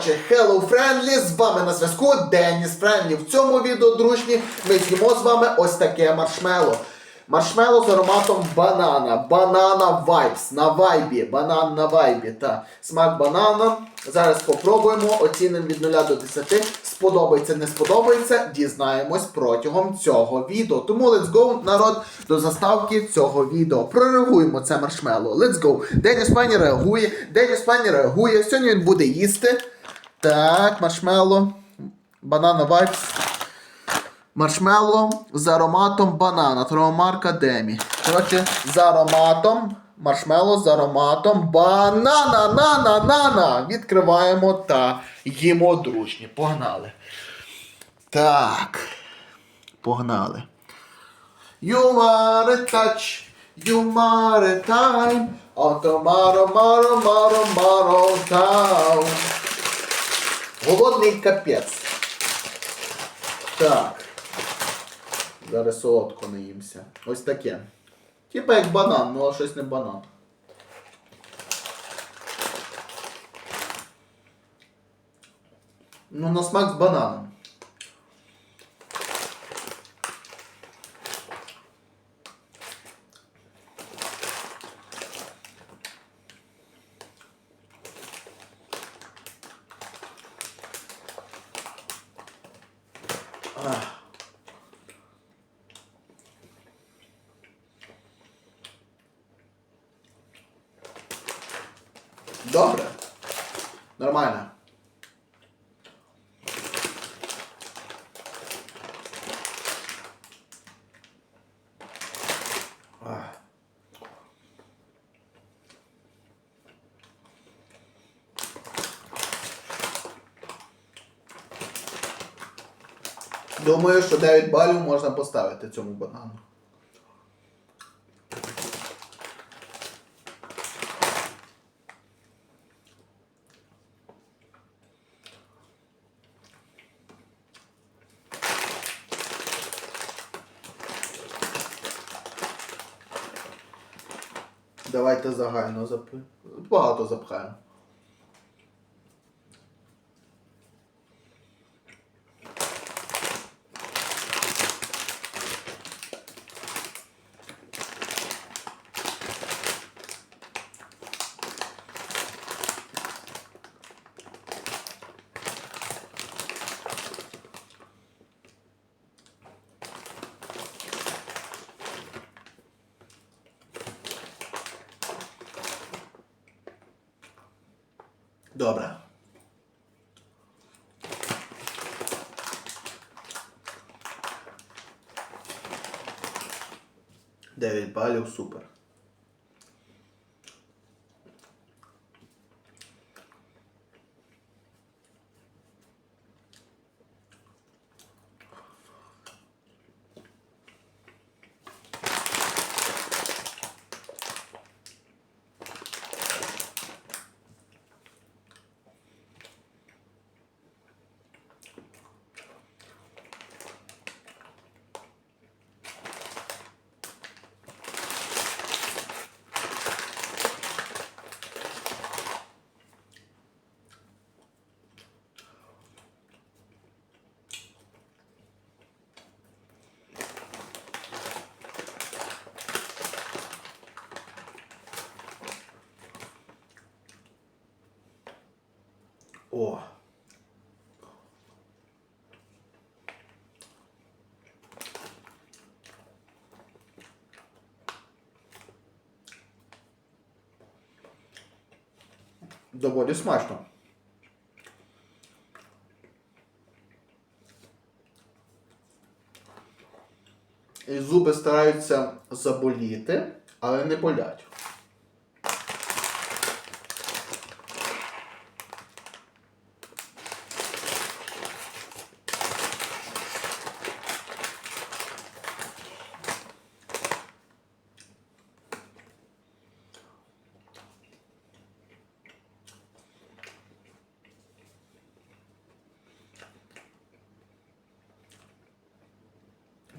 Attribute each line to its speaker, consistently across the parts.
Speaker 1: Отже, Hello Friendly, з вами на зв'язку Деніс Френдлі. В цьому відео, дружні, ми з'їмо з вами ось таке маршмело. Маршмело з ароматом банана. Банана вайбс. На вайбі. Банан на вайбі. Та. Смак банана. Зараз попробуємо, оцінимо від 0 до 10. Сподобається, не сподобається, дізнаємось протягом цього відео. Тому let's go, народ, до заставки цього відео. Прореагуємо це маршмело. Let's go. Деніс Пані реагує. Деніс Пані реагує. Сьогодні він буде їсти. Так, маршмело. Банана вайбс. Маршмелло з ароматом банана. Тромарка Демі. Коротше, з ароматом. Маршмелло з ароматом банана. Нана, нана. Відкриваємо та їмо дружні. Погнали. Так. Погнали. You are a touch, you are a time. On tomorrow, tomorrow, tomorrow, tomorrow town. Голодний капець. Так. Зараз солодко наїмся. Ось таке. Типа як банан, ну а щось не банан. Ну, на смак з бананом. Ах. Добре. Нормально. Думаю, що 9 балів можна поставити цьому банану. Давайте загально запи. Багато запхаємо. Добре. Дев'ять балів, супер. О. Доволі смачно. І зуби стараються заболіти, але не болять.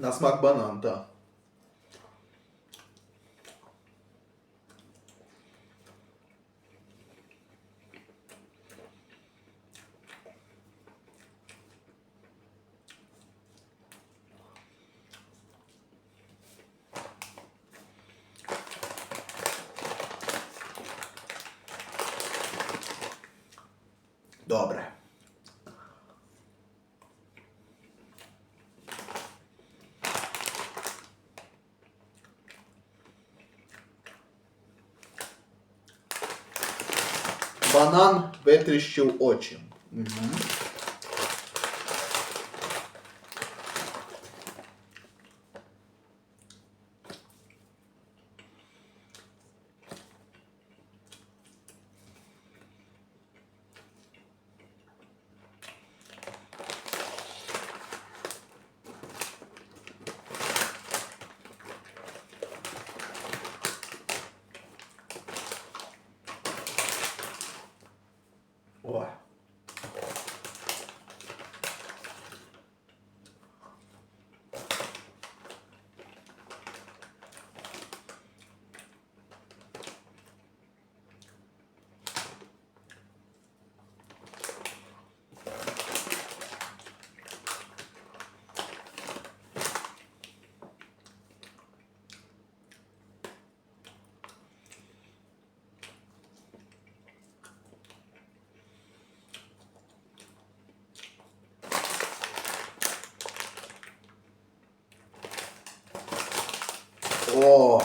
Speaker 1: na smack banana, tá? Dobra. Банан витріщив очі. Угу. О. О!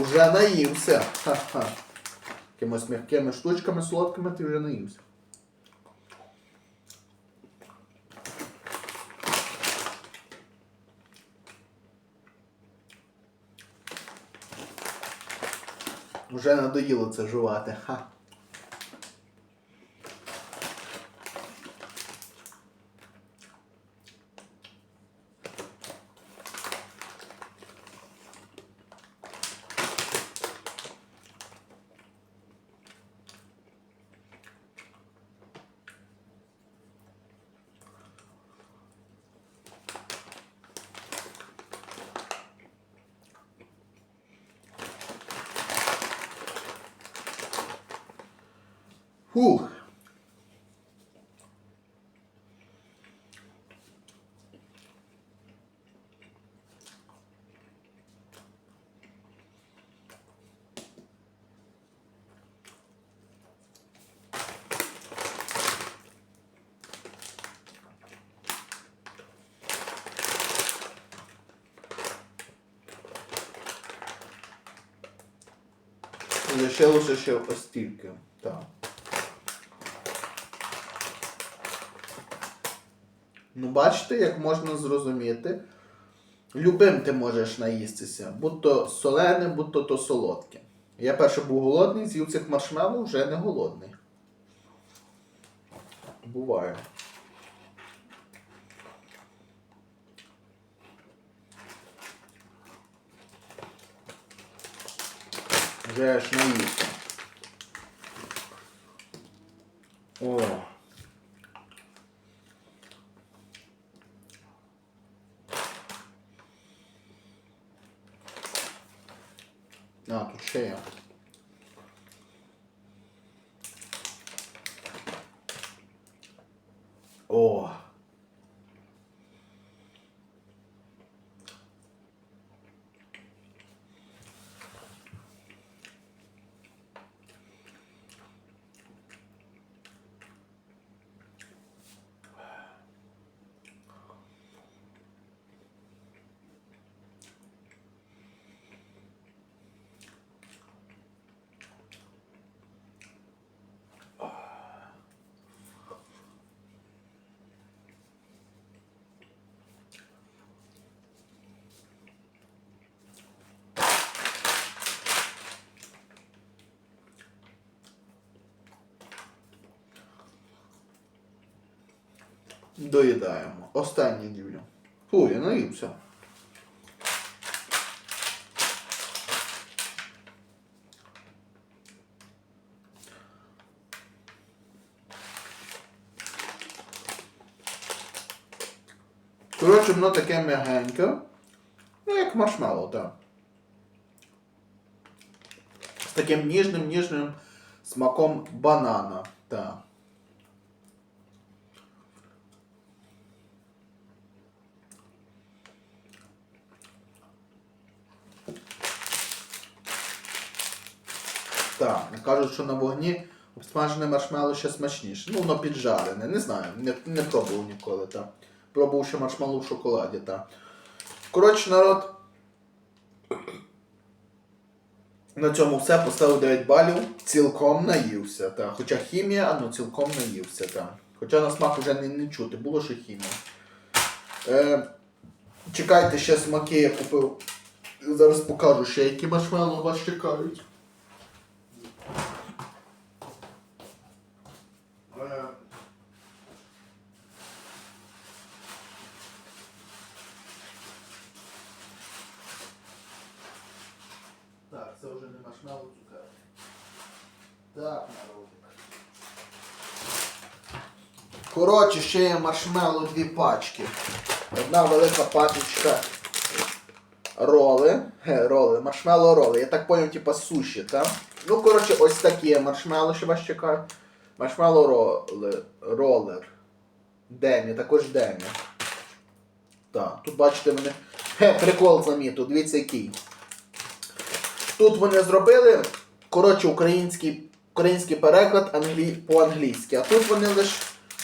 Speaker 1: Уже наївся. Ха-ха. Якимось штучками солодкими ти вже наївся. Вже надоїло це жувати. Ха. Фух. Лишилося ще ось тільки. Так. Ну, бачите, як можна зрозуміти. Любим ти можеш наїстися, будь то солене, будь то, солодке. Я перше був голодний, з'їв цих маршмеллоу, вже не голодний. Буває. Вже аж наївся. О. А, тут ще є. О. Доїдаємо. Останній дівлю. Фу, я наївся. Коротше, воно таке м'ягеньке. Ну, як маршмеллоу, так. З таким ніжним ніжним смаком банана. Так. Так, кажуть, що на вогні Обсмажене маршмело ще смачніше. Ну, воно піджарене. Не знаю, не, не пробував ніколи. Та. Пробував ще маршмело в шоколаді. Та. Коротше, народ. На цьому все поставив 9 балів. Цілком наївся. Та. Хоча хімія, ну цілком наївся. Та. Хоча на смак вже не, не чути, було що хімія. Е, чекайте ще смаки, я купив. Зараз покажу ще, які маршмеллоу вас чекають. Е, Так, вже не. Так, народик. Коротше, ще є маршмеллоу дві пачки. Одна велика пачечка роли. Ге, роли, маршмеллоу роли. Я так поняв, типа суші, так? Ну, коротше, ось такі маршмеллоу, що вас чекають. Маршмеллоу роли, ролер. Демі, також Демі. Так, тут бачите вони. Хе, прикол заміту, дивіться який. Тут вони зробили, коротше, український, український переклад англі... по-англійськи. А тут вони лише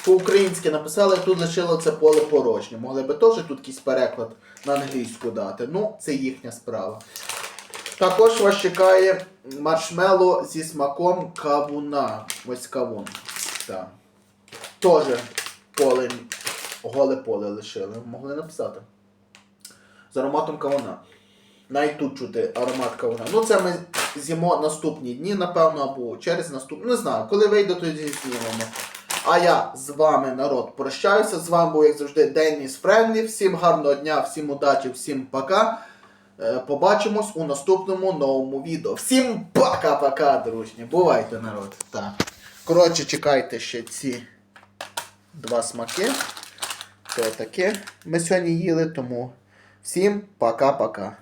Speaker 1: по-українськи написали, тут лишило це поле порожнє. Могли би теж тут якийсь переклад на англійську дати. Ну, це їхня справа. Також вас чекає маршмело зі смаком кавуна. Ось кавун. Так. Теж поле, голе поле лишили. Могли написати. З ароматом кавуна. Навіть тут чути аромат кавуна. Ну, це ми з'їмо наступні дні, напевно, або через наступні. Не знаю, коли вийде, тоді знімемо. А я з вами, народ, прощаюся. З вами був, як завжди, Деніс Френлі. Всім гарного дня, всім удачі, всім пока. Е, Побачимось у наступному новому відео. Всім пока-пока, дружні. Бувайте, народ. Так. Коротше, чекайте ще ці два смаки. То таке ми сьогодні їли, тому всім пока-пока.